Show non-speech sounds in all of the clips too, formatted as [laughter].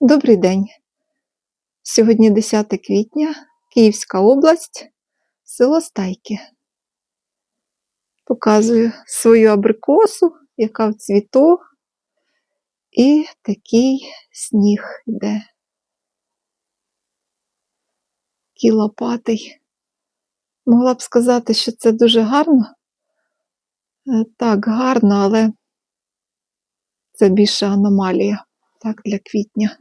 Добрий день. Сьогодні 10 квітня, Київська область, село Стайки. Показую свою абрикосу, яка в цвіту, і такий сніг йде. Такий лопатий. Могла б сказати, що це дуже гарно. Е, Так, гарно, але це більше аномалія. Так, для квітня.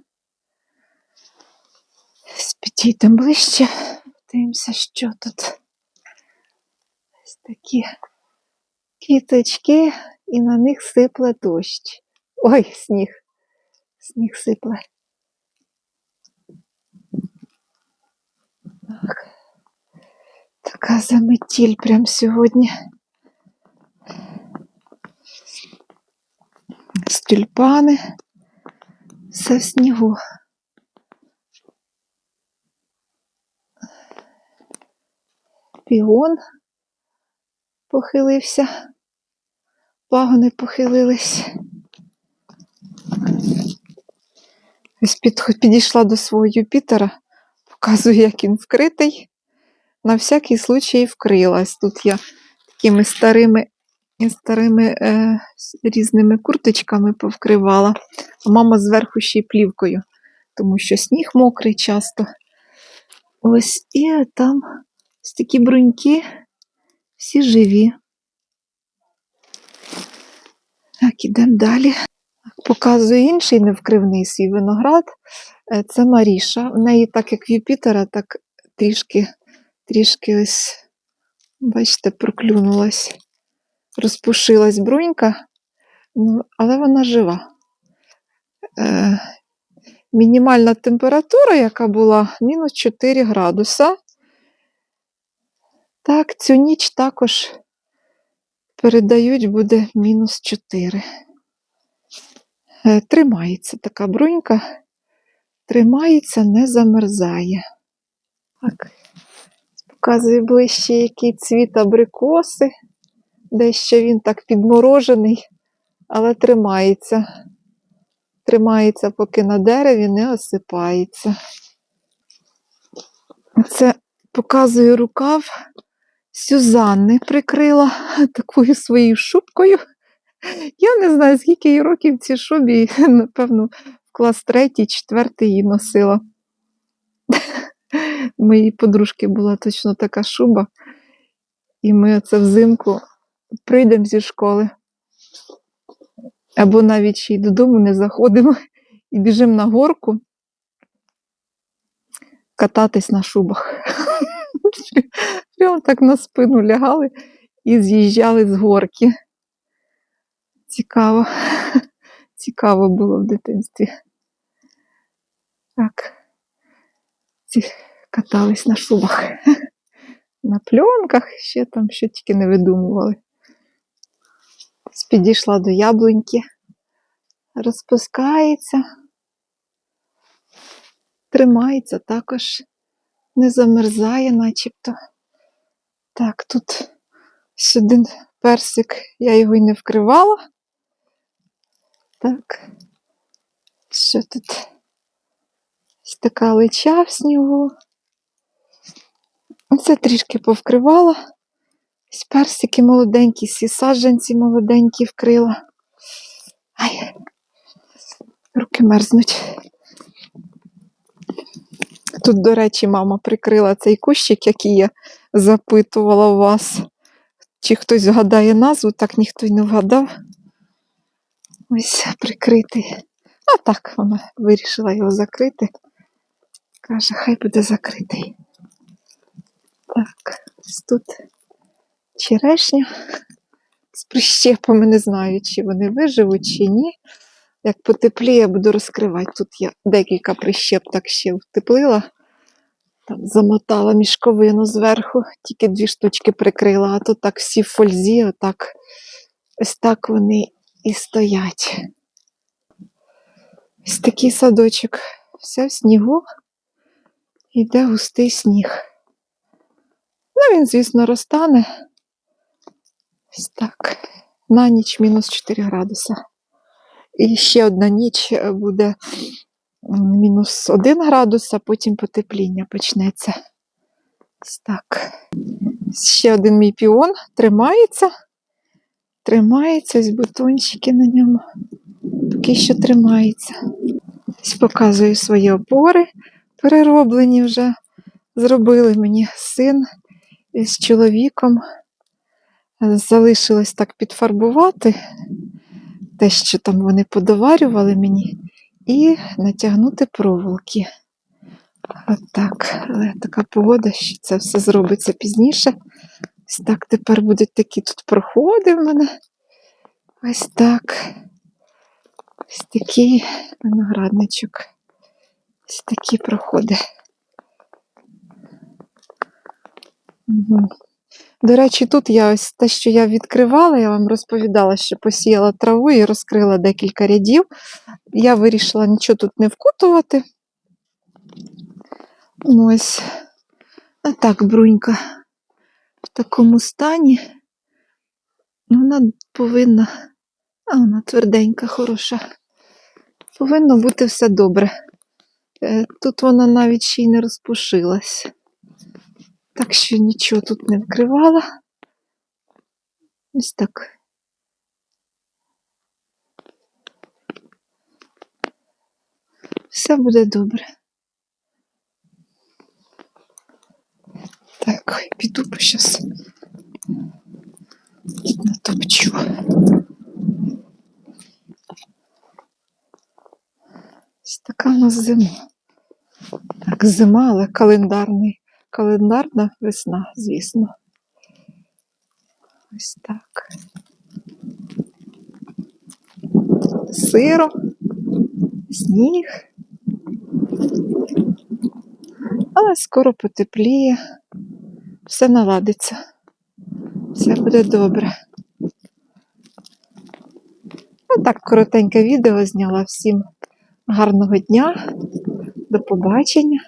Підійдемо ближче, дивимося, що тут. Ось такі квіточки, і на них сипле дощ. Ой, сніг. Сніг сипле. Так. Така заметіль прям сьогодні. З тюльпани. Все в снігу. Піон похилився, пагони похилились. Ось під, підійшла до свого Юпітера, показую, як він вкритий. На всякий случай вкрилась. Тут я такими старими, старими е, різними курточками повкривала, а мама зверху ще й плівкою, тому що сніг мокрий часто. Ось і там ось такі бруньки, всі живі. Так, ідемо далі. Показую інший невкривний свій виноград. Е, Це Маріша. В неї, так як Юпітера, так трішки, трішки ось, бачите, проклюнулась, розпушилась брунька, ну, але вона жива. Е, мінімальна температура, яка була, мінус 4 градуса. Так, цю ніч також передають, буде мінус 4. Е, Тримається така брунька, тримається, не замерзає. Так, показую ближче, який цвіт абрикоси. Дещо він так підморожений, але тримається. Тримається, поки на дереві не осипається. Це показую рукав Сюзанни прикрила такою своєю шубкою. Я не знаю, скільки їй років в цій шубі, [laughs] напевно, в клас третій, четвертий її носила. Моїй подружки була точно така шуба, і ми оце взимку прийдемо зі школи. Або навіть ще й додому не заходимо і біжимо на горку кататись на шубах. Прямо так на спину лягали і з'їжджали з горки. Цікаво. [laughs] Цікаво було в дитинстві. Так. Ці катались на шубах. [laughs] На пленках, ще там що тільки не видумували. Підійшла до яблуньки, розпускається, тримається також, не замерзає, начебто. Так, тут ось один персик, я його й не вкривала. Так, що тут? Ось така лича в снігу. Це трішки повкривала. Ось персики молоденькі, всі саджанці молоденькі вкрила. Ай, руки мерзнуть. Тут, до речі, мама прикрила цей кущик, який я запитувала у вас. Чи хтось згадає назву, так ніхто й не вгадав. Ось прикритий. А так вона вирішила його закрити. Каже, хай буде закритий. Так, ось тут черешня з прищепами. Не знаю, чи вони виживуть, чи ні. Як потепліє, буду розкривати. Тут я декілька прищеп так ще втеплила. Там замотала мішковину зверху, тільки дві штучки прикрила, а тут так всі в фользі, отак, ось так вони і стоять. Ось такий садочок. Все в снігу. Йде густий сніг. Ну, він, звісно, розтане. Ось так. На ніч мінус 4 градуса. І ще одна ніч е, буде мінус 1 градус, а потім потепління почнеться. Так. Ще один мій піон тримається. Тримається, ось бутончики на ньому. Поки що тримається. Ось показую свої опори, перероблені вже. Зробили мені син з чоловіком. Залишилось так підфарбувати те, що там вони подоварювали мені, і натягнути проволоки. Отак. Але така погода, що це все зробиться пізніше. Ось так тепер будуть такі тут проходи в мене. Ось так. Ось такий виноградничок. Ось такі проходи. Угу. До речі, тут я ось те, що я відкривала, я вам розповідала, що посіяла траву і розкрила декілька рядів. Я вирішила нічого тут не вкутувати. Ну, Ось а так брунька в такому стані. Вона повинна, а вона тверденька, хороша. Повинно бути все добре. Е, Тут вона навіть ще й не розпушилась. Так що нічого тут не вкривала. Ось так. Все буде добре. Так, піду бо щас натопчу. Ось така у нас зима. Так, зима, але календарний, календарна весна, звісно. Ось так. Сиро, сніг. Але скоро потепліє, все наладиться, все буде добре. Отак коротеньке відео зняла всім гарного дня, до побачення.